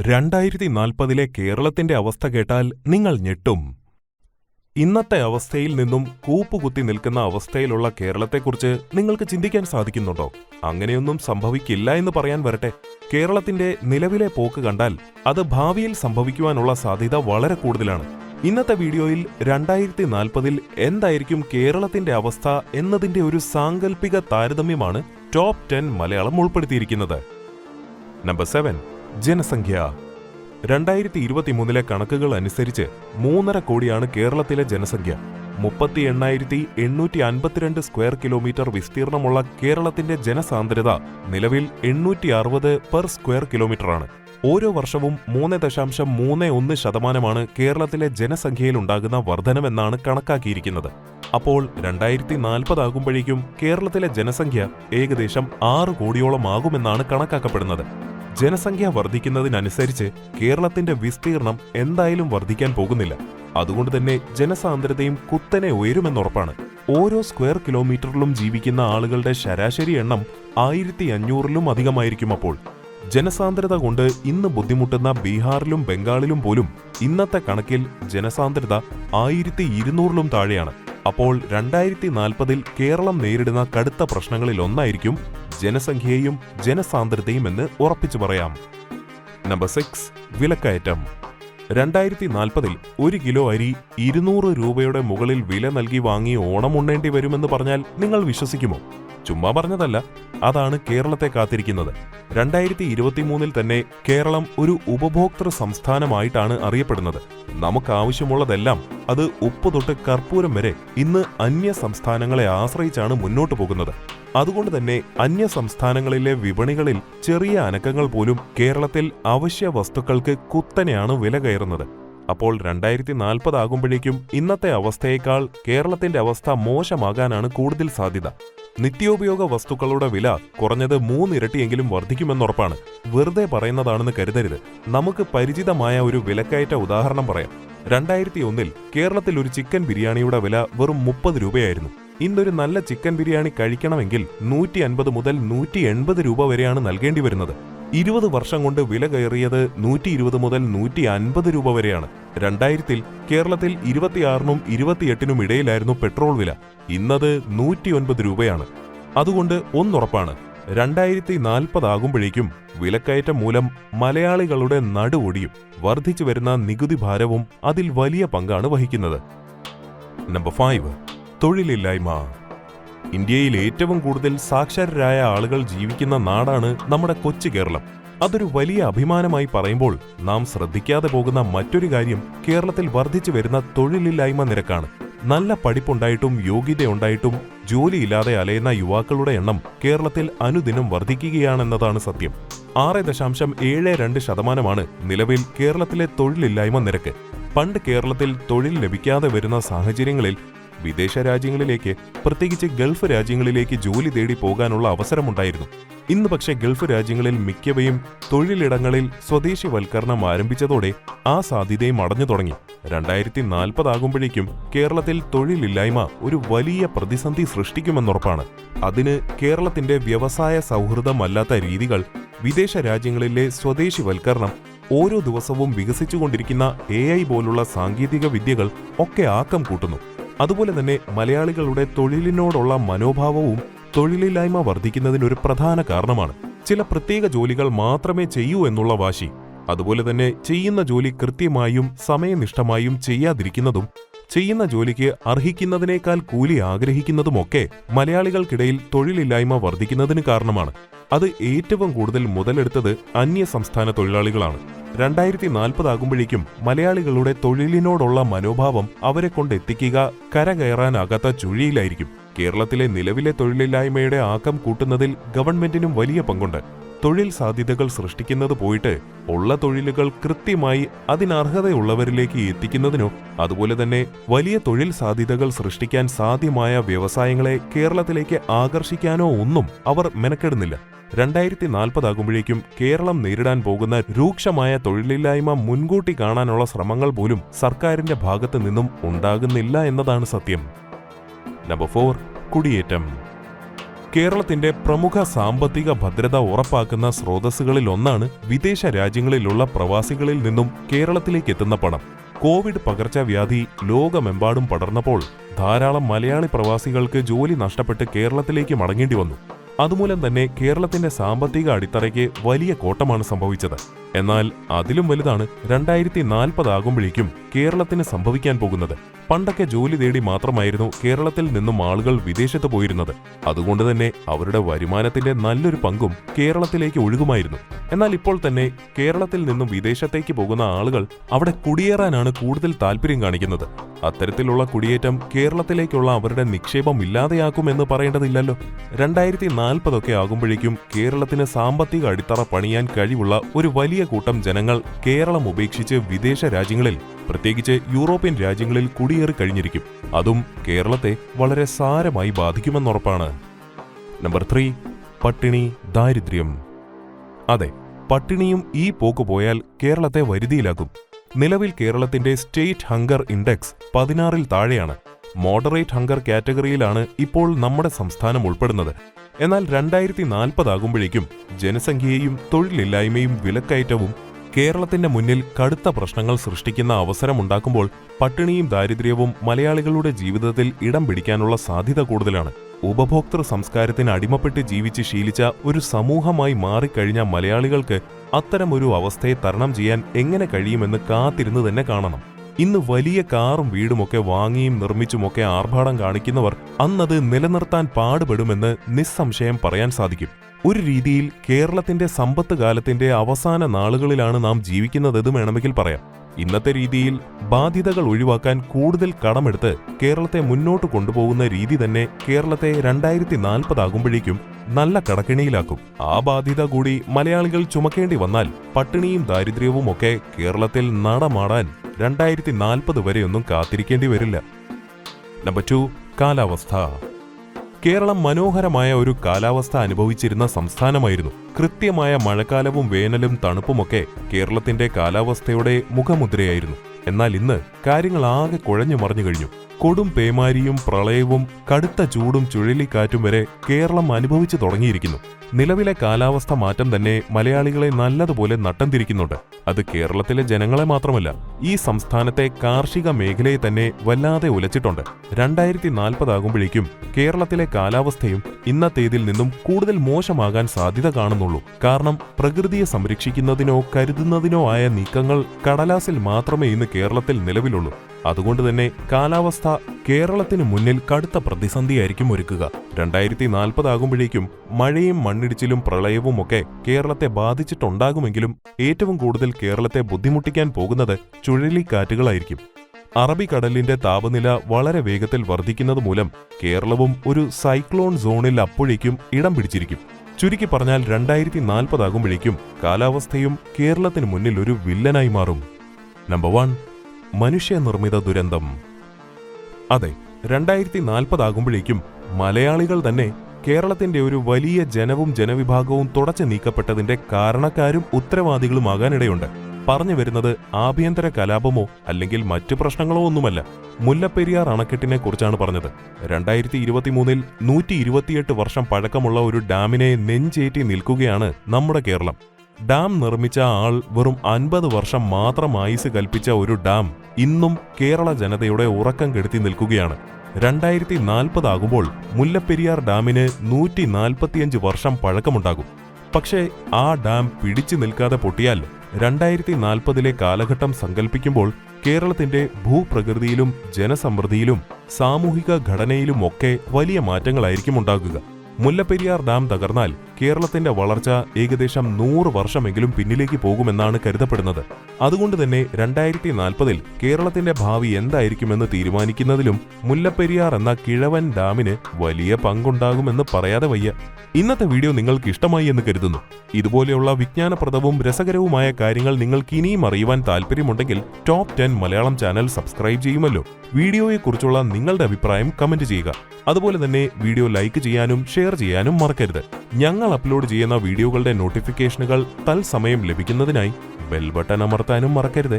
രണ്ടായിരത്തി നാൽപ്പതിലെ കേരളത്തിന്റെ അവസ്ഥ കേട്ടാൽ നിങ്ങൾ ഞെട്ടും. ഇന്നത്തെ അവസ്ഥയിൽ നിന്നും കൂപ്പുകുത്തി നിൽക്കുന്ന അവസ്ഥയിലുള്ള കേരളത്തെക്കുറിച്ച് നിങ്ങൾക്ക് ചിന്തിക്കാൻ സാധിക്കുന്നുണ്ടോ? അങ്ങനെയൊന്നും സംഭവിക്കില്ല എന്ന് പറയാൻ വരട്ടെ. കേരളത്തിന്റെ നിലവിലെ പോക്ക് കണ്ടാൽ അത് ഭാവിയിൽ സംഭവിക്കുവാനുള്ള സാധ്യത വളരെ കൂടുതലാണ്. ഇന്നത്തെ വീഡിയോയിൽ രണ്ടായിരത്തി നാൽപ്പതിൽ എന്തായിരിക്കും കേരളത്തിന്റെ അവസ്ഥ എന്നതിന്റെ ഒരു സാങ്കല്പിക താരതമ്യമാണ് ടോപ്പ് ടെൻ മലയാളം ഉൾപ്പെടുത്തിയിരിക്കുന്നത്. Number seven. ജനസംഖ്യ. രണ്ടായിരത്തി ഇരുപത്തിമൂന്നിലെ കണക്കുകൾ അനുസരിച്ച് മൂന്നര കോടിയാണ് കേരളത്തിലെ ജനസംഖ്യ. മുപ്പത്തി എണ്ണായിരത്തി എണ്ണൂറ്റി അൻപത്തിരണ്ട് സ്ക്വയർ കിലോമീറ്റർ വിസ്തീർണമുള്ള കേരളത്തിന്റെ ജനസാന്ദ്രത നിലവിൽ എണ്ണൂറ്റി അറുപത് പെർ സ്ക്വയർ കിലോമീറ്ററാണ്. ഓരോ വർഷവും മൂന്ന് ദശാംശം മൂന്ന് ഒന്ന് ശതമാനമാണ് കേരളത്തിലെ ജനസംഖ്യയിൽ ഉണ്ടാകുന്ന വർധനമെന്നാണ് കണക്കാക്കിയിരിക്കുന്നത്. അപ്പോൾ രണ്ടായിരത്തി നാൽപ്പതാകുമ്പോഴേക്കും കേരളത്തിലെ ജനസംഖ്യ ഏകദേശം ആറ് കോടിയോളം ആകുമെന്നാണ് കണക്കാക്കപ്പെടുന്നത്. ജനസംഖ്യ വർദ്ധിക്കുന്നതിനനുസരിച്ച് കേരളത്തിന്റെ വിസ്തീർണം എന്തായാലും വർദ്ധിക്കാൻ പോകുന്നില്ല. അതുകൊണ്ട് തന്നെ ജനസാന്ദ്രതയും കുത്തനെ ഉയരുമെന്നുറപ്പാണ് ഓരോ സ്ക്വയർ കിലോമീറ്ററിലും ജീവിക്കുന്ന ആളുകളുടെ ശരാശരി എണ്ണം ആയിരത്തി അഞ്ഞൂറിലും അധികമായിരിക്കും അപ്പോൾ. ജനസാന്ദ്രത കൊണ്ട് ഇന്ന് ബുദ്ധിമുട്ടുന്ന ബീഹാറിലും ബംഗാളിലും പോലും ഇന്നത്തെ കണക്കിൽ ജനസാന്ദ്രത ആയിരത്തി ഇരുന്നൂറിലും താഴെയാണ്. അപ്പോൾ രണ്ടായിരത്തി നാൽപ്പതിൽ കേരളം നേരിടുന്ന കടുത്ത പ്രശ്നങ്ങളിൽ ഒന്നായിരിക്കും ജനസംഖ്യയും ജനസാന്ദ്രതയും എന്ന് ഉറപ്പിച്ചു പറയാം. നമ്പർ സിക്സ് വിലക്കയറ്റം. രണ്ടായിരത്തി നാൽപ്പതിൽ ഒരു കിലോ അരി ഇരുന്നൂറ് രൂപയുടെ മുകളിൽ വില നൽകി വാങ്ങി ഓണം ഉണ്ണേണ്ടി വരുമെന്ന് പറഞ്ഞാൽ നിങ്ങൾ വിശ്വസിക്കുമോ? ചുമ്മാ പറഞ്ഞതല്ല അതാണ് കേരളത്തെ കാത്തിരിക്കുന്നത്. രണ്ടായിരത്തി ഇരുപത്തിമൂന്നിൽ തന്നെ കേരളം ഒരു ഉപഭോക്തൃ സംസ്ഥാനമായിട്ടാണ് അറിയപ്പെടുന്നത്. നമുക്ക് ആവശ്യമുള്ളതെല്ലാം അത് ഉപ്പ് തൊട്ട് കർപ്പൂരം വരെ ഇന്ന് അന്യ സംസ്ഥാനങ്ങളെ ആശ്രയിച്ചാണ് മുന്നോട്ടു പോകുന്നത്. അതുകൊണ്ട് തന്നെ അന്യ സംസ്ഥാനങ്ങളിലെ വിപണികളിൽ ചെറിയ അനക്കങ്ങൾ പോലും കേരളത്തിൽ അവശ്യ വസ്തുക്കൾക്ക് കുത്തനെയാണ് വില കയറുന്നത്. അപ്പോൾ രണ്ടായിരത്തി നാൽപ്പതാകുമ്പോഴേക്കും ഇന്നത്തെ അവസ്ഥയേക്കാൾ കേരളത്തിന്റെ അവസ്ഥ മോശമാകാനാണ് കൂടുതൽ സാധ്യത. നിത്യോപയോഗ വസ്തുക്കളുടെ വില കുറഞ്ഞത് മൂന്നിരട്ടിയെങ്കിലും വർദ്ധിക്കുമെന്നുറപ്പാണ്. വെറുതെ പറയുന്നതാണെന്ന് കരുതരുത്. നമുക്ക് പരിചിതമായ ഒരു വിലക്കയറ്റ ഉദാഹരണം പറയാം. രണ്ടായിരത്തി ഒന്നിൽ കേരളത്തിൽ ഒരു ചിക്കൻ ബിരിയാണിയുടെ വില വെറും മുപ്പത് രൂപയായിരുന്നു. ഇന്നൊരു നല്ല ചിക്കൻ ബിരിയാണി കഴിക്കണമെങ്കിൽ നൂറ്റി അൻപത് മുതൽ നൂറ്റി എൺപത് രൂപ വരെയാണ് നൽകേണ്ടി വരുന്നത്. ഇരുപത് വർഷം കൊണ്ട് വില കയറിയത് നൂറ്റി ഇരുപത് മുതൽ നൂറ്റി അൻപത് രൂപ വരെയാണ്. രണ്ടായിരത്തിൽ കേരളത്തിൽ ഇരുപത്തിയാറിനും ഇരുപത്തിയെട്ടിനും ഇടയിലായിരുന്നു പെട്രോൾ വില. ഇന്നത് നൂറ്റിയൊൻപത് രൂപയാണ്. അതുകൊണ്ട് ഒന്നുറപ്പാണ്. രണ്ടായിരത്തി നാൽപ്പതാകുമ്പോഴേക്കും വിലക്കയറ്റം മൂലം മലയാളികളുടെ നടുവൊടിയും വർദ്ധിച്ചു വരുന്ന നികുതി ഭാരവും അതിൽ വലിയ പങ്കാണ് വഹിക്കുന്നത്. Number five. തൊഴിലില്ലായ്മ. ഇന്ത്യയിൽ ഏറ്റവും കൂടുതൽ സാക്ഷരരായ ആളുകൾ ജീവിക്കുന്ന നാടാണ് നമ്മുടെ കൊച്ചു കേരളം. അതൊരു വലിയ അഭിമാനമായി പറയുമ്പോൾ നാം ശ്രദ്ധിക്കാതെ പോകുന്ന മറ്റൊരു കാര്യം കേരളത്തിൽ വർദ്ധിച്ചു വരുന്ന തൊഴിലില്ലായ്മ നിരക്കാണ്. നല്ല പഠിപ്പുണ്ടായിട്ടും യോഗ്യതയുണ്ടായിട്ടും ജോലിയില്ലാതെ അലയുന്ന യുവാക്കളുടെ എണ്ണം കേരളത്തിൽ അനുദിനം വർദ്ധിക്കുകയാണെന്നതാണ് സത്യം. ആറ് ദശാംശം ഏഴ് രണ്ട് ശതമാനമാണ് നിലവിൽ കേരളത്തിലെ തൊഴിലില്ലായ്മ നിരക്ക്. പണ്ട് കേരളത്തിൽ തൊഴിൽ ലഭിക്കാതെ വരുന്ന സാഹചര്യങ്ങളിൽ വിദേശ രാജ്യങ്ങളിലേക്ക് പ്രത്യേകിച്ച് ഗൾഫ് രാജ്യങ്ങളിലേക്ക് ജോലി തേടി പോകാനുള്ള അവസരമുണ്ടായിരുന്നു. ഇന്ന് പക്ഷേ ഗൾഫ് രാജ്യങ്ങളിൽ മിക്കവയും തൊഴിലിടങ്ങളിൽ സ്വദേശിവൽക്കരണം ആരംഭിച്ചതോടെ ആ സാധ്യതയും അടഞ്ഞു തുടങ്ങി. രണ്ടായിരത്തി നാൽപ്പതാകുമ്പോഴേക്കും കേരളത്തിൽ തൊഴിലില്ലായ്മ ഒരു വലിയ പ്രതിസന്ധി സൃഷ്ടിക്കുമെന്നുറപ്പാണ്. അതിന് കേരളത്തിന്റെ വ്യവസായ സൗഹൃദമല്ലാത്ത രീതികൾ വിദേശ രാജ്യങ്ങളിലെ സ്വദേശിവൽക്കരണം ഓരോ ദിവസവും വികസിച്ചുകൊണ്ടിരിക്കുന്ന എ ഐ പോലുള്ള സാങ്കേതിക വിദ്യകൾ ഒക്കെ ആക്കം കൂട്ടുന്നു. അതുപോലെ തന്നെ മലയാളികളുടെ തൊഴിലിനോടുള്ള മനോഭാവവും തൊഴിലില്ലായ്മ വർദ്ധിക്കുന്നതിനൊരു പ്രധാന കാരണമാണ്. ചില പ്രത്യേക ജോലികൾ മാത്രമേ ചെയ്യൂ എന്നുള്ള വാശി. അതുപോലെ തന്നെ ചെയ്യുന്ന ജോലി കൃത്യമായും സമയനിഷ്ഠമായും ചെയ്യാതിരിക്കുന്നതും ചെയ്യുന്ന ജോലിക്ക് അർഹിക്കുന്നതിനേക്കാൾ കൂലി ആഗ്രഹിക്കുന്നതുമൊക്കെ മലയാളികൾക്കിടയിൽ തൊഴിലില്ലായ്മ വർദ്ധിക്കുന്നതിന് കാരണമാണ്. അത് ഏറ്റവും കൂടുതൽ മുതലെടുത്തത് അന്യ സംസ്ഥാന തൊഴിലാളികളാണ്. രണ്ടായിരത്തി നാൽപ്പതാകുമ്പോഴേക്കും മലയാളികളുടെ തൊഴിലിനോടുള്ള മനോഭാവം അവരെ കൊണ്ടെത്തിക്കുക കരകയറാനാകാത്ത ചുഴിയിലായിരിക്കും. കേരളത്തിലെ നിലവിലെ തൊഴിലില്ലായ്മയുടെ ആക്കം കൂട്ടുന്നതിൽ ഗവൺമെന്റിനും വലിയ പങ്കുണ്ട്. തൊഴിൽ സാധ്യതകൾ സൃഷ്ടിക്കുന്നത് പോയിട്ട് ഉള്ള തൊഴിലുകൾ കൃത്യമായി അതിനർഹതയുള്ളവരിലേക്ക് എത്തിക്കുന്നതിനോ അതുപോലെ തന്നെ വലിയ തൊഴിൽ സാധ്യതകൾ സൃഷ്ടിക്കാൻ സാധ്യമായ വ്യവസായങ്ങളെ കേരളത്തിലേക്ക് ആകർഷിക്കാനോ ഒന്നും അവർ മെനക്കെടുന്നില്ല. രണ്ടായിരത്തി നാൽപ്പതാകുമ്പോഴേക്കും കേരളം നേരിടാൻ പോകുന്ന രൂക്ഷമായ തൊഴിലില്ലായ്മ മുൻകൂട്ടി കാണാനുള്ള ശ്രമങ്ങൾ പോലും സർക്കാരിന്റെ ഭാഗത്തു നിന്നും ഉണ്ടാകുന്നില്ല എന്നതാണ് സത്യം. നമ്പർ ഫോർ കുടിയേറ്റം. കേരളത്തിന്റെ പ്രമുഖ സാമ്പത്തിക ഭദ്രത ഉറപ്പാക്കുന്ന സ്രോതസ്സുകളിൽ ഒന്നാണ് വിദേശ രാജ്യങ്ങളിലുള്ള പ്രവാസികളിൽ നിന്നും കേരളത്തിലേക്ക് എത്തുന്ന പണം. കോവിഡ് പകർച്ചവ്യാധി ലോകമെമ്പാടും പടർന്നപ്പോൾ ധാരാളം മലയാളി പ്രവാസികൾക്ക് ജോലി നഷ്ടപ്പെട്ട് കേരളത്തിലേക്ക് മടങ്ങേണ്ടി വന്നു. അതുമൂലം തന്നെ കേരളത്തിന്റെ സാമ്പത്തിക അടിത്തറയ്ക്ക് വലിയ കോട്ടമാണ് സംഭവിച്ചത്. എന്നാൽ അതിലും വലുതാണ് രണ്ടായിരത്തി നാൽപ്പതാകുമ്പോഴേക്കും കേരളത്തിന് സംഭവിക്കാൻ പോകുന്നത്. പണ്ടൊക്കെ ജോലി തേടി മാത്രമായിരുന്നു കേരളത്തിൽ നിന്നും ആളുകൾ വിദേശത്ത് പോയിരുന്നത്. അതുകൊണ്ട് തന്നെ അവരുടെ വരുമാനത്തിന്റെ നല്ലൊരു പങ്കും കേരളത്തിലേക്ക് ഒഴുകുമായിരുന്നു. എന്നാൽ ഇപ്പോൾ തന്നെ കേരളത്തിൽ നിന്നും വിദേശത്തേക്ക് പോകുന്ന ആളുകൾ അവിടെ കുടിയേറാനാണ് കൂടുതൽ താല്പര്യം കാണിക്കുന്നത്. അത്തരത്തിലുള്ള കുടിയേറ്റം കേരളത്തിലേക്കുള്ള അവരുടെ നിക്ഷേപം ഇല്ലാതെയാക്കുമെന്ന് പറയേണ്ടതില്ലല്ലോ. രണ്ടായിരത്തി നാൽപ്പതൊക്കെ ആകുമ്പോഴേക്കും കേരളത്തിന് സാമ്പത്തിക അടിത്തറ പണിയാൻ കഴിവുള്ള ഒരു വലിയ കൂട്ടം ജനങ്ങൾ കേരളം ഉപേക്ഷിച്ച് വിദേശ രാജ്യങ്ങളിൽ പ്രത്യേകിച്ച് യൂറോപ്യൻ രാജ്യങ്ങളിൽ കുടിയേറി കഴിഞ്ഞിരിക്കും. അതും കേരളത്തെ വളരെ സാരമായി ബാധിക്കുമെന്നുറപ്പാണ്. നമ്പർ ത്രീ പട്ടിണി ദാരിദ്ര്യം. അതെ പട്ടിണിയും ഈ പോക്ക് പോയാൽ കേരളത്തെ വരുതിയിലാക്കും. നിലവിൽ കേരളത്തിന്റെ സ്റ്റേറ്റ് ഹങ്കർ ഇൻഡെക്സ് പതിനാറിൽ താഴെയാണ്. മോഡറേറ്റ് ഹങ്കർ കാറ്റഗറിയിലാണ് ഇപ്പോൾ നമ്മുടെ സംസ്ഥാനം ഉൾപ്പെടുന്നത്. എന്നാൽ രണ്ടായിരത്തി നാൽപ്പതാകുമ്പോഴേക്കും ജനസംഖ്യയും തൊഴിലില്ലായ്മയും വിലക്കയറ്റവും കേരളത്തിന്റെ മുന്നിൽ കടുത്ത പ്രശ്നങ്ങൾ സൃഷ്ടിക്കുന്ന അവസരമുണ്ടാക്കുമ്പോൾ പട്ടിണിയും ദാരിദ്ര്യവും മലയാളികളുടെ ജീവിതത്തിൽ ഇടം പിടിക്കാനുള്ള സാധ്യത കൂടുതലാണ്. ഉപഭോക്തൃ സംസ്കാരത്തിന് അടിമപ്പെട്ട് ജീവിച്ച് ശീലിച്ച ഒരു സമൂഹമായി മാറിക്കഴിഞ്ഞ മലയാളികൾക്ക് അത്തരമൊരു അവസ്ഥയെ തരണം ചെയ്യാൻ എങ്ങനെ കഴിയുമെന്ന് കാത്തിരുന്ന് തന്നെ കാണണം. ഇന്ന് വലിയ കാറും വീടുമൊക്കെ വാങ്ങിയും നിർമ്മിച്ചുമൊക്കെ ആർഭാടം കാണിക്കുന്നവർ അന്നത് നിലനിർത്താൻ പാടുപെടുമെന്ന് നിസ്സംശയം പറയാൻ സാധിക്കും. ഒരു രീതിയിൽ കേരളത്തിന്റെ സമ്പത്ത് കാലത്തിന്റെ അവസാന നാളുകളിലാണ് നാം ജീവിക്കുന്നതെന്ന് വേണമെങ്കിൽ പറയാം. ഇന്നത്തെ രീതിയിൽ ബാധ്യതകൾ ഒഴിവാക്കാൻ കൂടുതൽ കടമെടുത്ത് കേരളത്തെ മുന്നോട്ട് കൊണ്ടുപോകുന്ന രീതി തന്നെ കേരളത്തെ രണ്ടായിരത്തി നാൽപ്പതാകുമ്പോഴേക്കും നല്ല കടക്കിണിയിലാക്കും. ആ ബാധ്യത കൂടി മലയാളികൾ ചുമക്കേണ്ടി വന്നാൽ പട്ടിണിയും ദാരിദ്ര്യവും ഒക്കെ കേരളത്തിൽ നടമാടാൻ രണ്ടായിരത്തി നാൽപ്പത് വരെയൊന്നും കാത്തിരിക്കേണ്ടി വരില്ല. നമ്പർ ടു കാലാവസ്ഥ. കേരളം മനോഹരമായ ഒരു കാലാവസ്ഥ അനുഭവിച്ചിരുന്ന സംസ്ഥാനമായിരുന്നു. കൃത്യമായ മഴക്കാലവും വേനലും തണുപ്പുമൊക്കെ കേരളത്തിന്റെ കാലാവസ്ഥയുടെ മുഖമുദ്രയായിരുന്നു. എന്നാൽ ഇന്ന് കാര്യങ്ങൾ ആകെ കുഴഞ്ഞു മറിഞ്ഞു കഴിഞ്ഞു. കൊടും പേമാരിയും പ്രളയവും കടുത്ത ചൂടും ചുഴലിക്കാറ്റും വരെ കേരളം അനുഭവിച്ചു തുടങ്ങിയിരിക്കുന്നു. നിലവിലെ കാലാവസ്ഥ മാറ്റം തന്നെ മലയാളികളെ നല്ലതുപോലെ നട്ടം തിരിക്കുന്നുണ്ട് അത് കേരളത്തിലെ ജനങ്ങളെ മാത്രമല്ല ഈ സംസ്ഥാനത്തെ കാർഷിക മേഖലയെ തന്നെ വല്ലാതെ ഉലച്ചിട്ടുണ്ട്. രണ്ടായിരത്തി നാൽപ്പതാകുമ്പോഴേക്കും കേരളത്തിലെ കാലാവസ്ഥയും ഇന്നത്തേതിൽ നിന്നും കൂടുതൽ മോശമാകാൻ സാധ്യത കാണുന്നുള്ളൂ. കാരണം പ്രകൃതിയെ സംരക്ഷിക്കുന്നതിനോ കരുതുന്നതിനോ ആയ നീക്കങ്ങൾ കടലാസിൽ മാത്രമേ ഇന്ന് കേരളത്തിൽ നിലവിലുള്ളൂ. അതുകൊണ്ട് തന്നെ കാലാവസ്ഥ കേരളത്തിന് മുന്നിൽ കടുത്ത പ്രതിസന്ധിയായിരിക്കും ഒരുക്കുക. രണ്ടായിരത്തി നാൽപ്പതാകുമ്പോഴേക്കും മഴയും മണ്ണിടിച്ചിലും പ്രളയവും ഒക്കെ കേരളത്തെ ബാധിച്ചിട്ടുണ്ടാകുമെങ്കിലും ഏറ്റവും കൂടുതൽ കേരളത്തെ ബുദ്ധിമുട്ടിക്കാൻ പോകുന്നത് ചുഴലിക്കാറ്റുകളായിരിക്കും. അറബിക്കടലിന്റെ താപനില വളരെ വേഗത്തിൽ വർദ്ധിക്കുന്നത് മൂലം കേരളവും ഒരു സൈക്ലോൺ സോണിൽ അപ്പോഴേക്കും ഇടം പിടിച്ചിരിക്കും. ചുരുക്കി പറഞ്ഞാൽ രണ്ടായിരത്തി നാൽപ്പതാകുമ്പോഴേക്കും കാലാവസ്ഥയും കേരളത്തിന് മുന്നിൽ ഒരു വില്ലനായി മാറും. നമ്പർ വൺ മനുഷ്യനിർമ്മിത ദുരന്തം. അതെ രണ്ടായിരത്തി നാൽപ്പതാകുമ്പോഴേക്കും മലയാളികൾ തന്നെ കേരളത്തിന്റെ ഒരു വലിയ ജനവും ജനവിഭാഗവും തുടച്ചു നീക്കപ്പെട്ടതിന്റെ കാരണക്കാരും ഉത്തരവാദികളുമാകാനിടയുണ്ട്. പറഞ്ഞു വരുന്നത് ആഭ്യന്തര കലാപമോ അല്ലെങ്കിൽ മറ്റു പ്രശ്നങ്ങളോ ഒന്നുമല്ല. മുല്ലപ്പെരിയാർ അണക്കെട്ടിനെ കുറിച്ചാണ് പറഞ്ഞത്. രണ്ടായിരത്തി ഇരുപത്തിമൂന്നിൽ നൂറ്റി ഇരുപത്തിയെട്ട് വർഷം പഴക്കമുള്ള ഒരു ഡാമിനെ നെഞ്ചേറ്റി നിൽക്കുകയാണ് നമ്മുടെ കേരളം. ഡാം നിർമ്മിച്ച ആൾ വെറും അൻപത് വർഷം മാത്രം ആയുസ് കൽപ്പിച്ച ഒരു ഡാം ഇന്നും കേരള ജനതയുടെ ഉറക്കം കെടുത്തി നിൽക്കുകയാണ്. രണ്ടായിരത്തി നാൽപ്പതാകുമ്പോൾ മുല്ലപ്പെരിയാർ ഡാമിന് നൂറ്റി നാൽപ്പത്തിയഞ്ച് വർഷം പഴക്കമുണ്ടാകും. പക്ഷേ ആ ഡാം പിടിച്ചു നിൽക്കാതെ പൊട്ടിയാൽ രണ്ടായിരത്തി നാൽപ്പതിലെ കാലഘട്ടം സങ്കല്പിക്കുമ്പോൾ കേരളത്തിന്റെ ഭൂപ്രകൃതിയിലും ജനസമൃദ്ധിയിലും സാമൂഹിക ഘടനയിലുമൊക്കെ വലിയ മാറ്റങ്ങളായിരിക്കും ഉണ്ടാകുക. മുല്ലപ്പെരിയാർ ഡാം തകർന്നാൽ കേരളത്തിന്റെ വളർച്ച ഏകദേശം നൂറ് വർഷമെങ്കിലും പിന്നിലേക്ക് പോകുമെന്നാണ് കരുതപ്പെടുന്നത്. അതുകൊണ്ട് തന്നെ രണ്ടായിരത്തി നാൽപ്പതിൽ കേരളത്തിന്റെ ഭാവി എന്തായിരിക്കുമെന്ന് തീരുമാനിക്കുന്നതിലും മുല്ലപ്പെരിയാർ എന്ന കിഴവൻ ഡാമിന് വലിയ പങ്കുണ്ടാകുമെന്ന് പറയാതെ വയ്യ. ഇന്നത്തെ വീഡിയോ നിങ്ങൾക്ക് ഇഷ്ടമായി എന്ന് കരുതുന്നു. ഇതുപോലെയുള്ള വിജ്ഞാനപ്രദവും രസകരവുമായ കാര്യങ്ങൾ നിങ്ങൾക്ക് ഇനിയും അറിയുവാൻ താല്പര്യമുണ്ടെങ്കിൽ top ten Malayalam channel subscribe ചെയ്യുമല്ലോ. വീഡിയോയെക്കുറിച്ചുള്ള നിങ്ങളുടെ അഭിപ്രായം കമന്റ് ചെയ്യുക. അതുപോലെ തന്നെ വീഡിയോ ലൈക്ക് ചെയ്യാനും ഷെയർ ചെയ്യാനും മറക്കരുത്. ഞങ്ങൾ അപ്ലോഡ് ചെയ്യുന്ന വീഡിയോകളുടെ നോട്ടിഫിക്കേഷനുകൾ തൽസമയം ലഭിക്കുന്നതിനായി ബെൽ ബട്ടൺ അമർത്താനും മറക്കരുത്.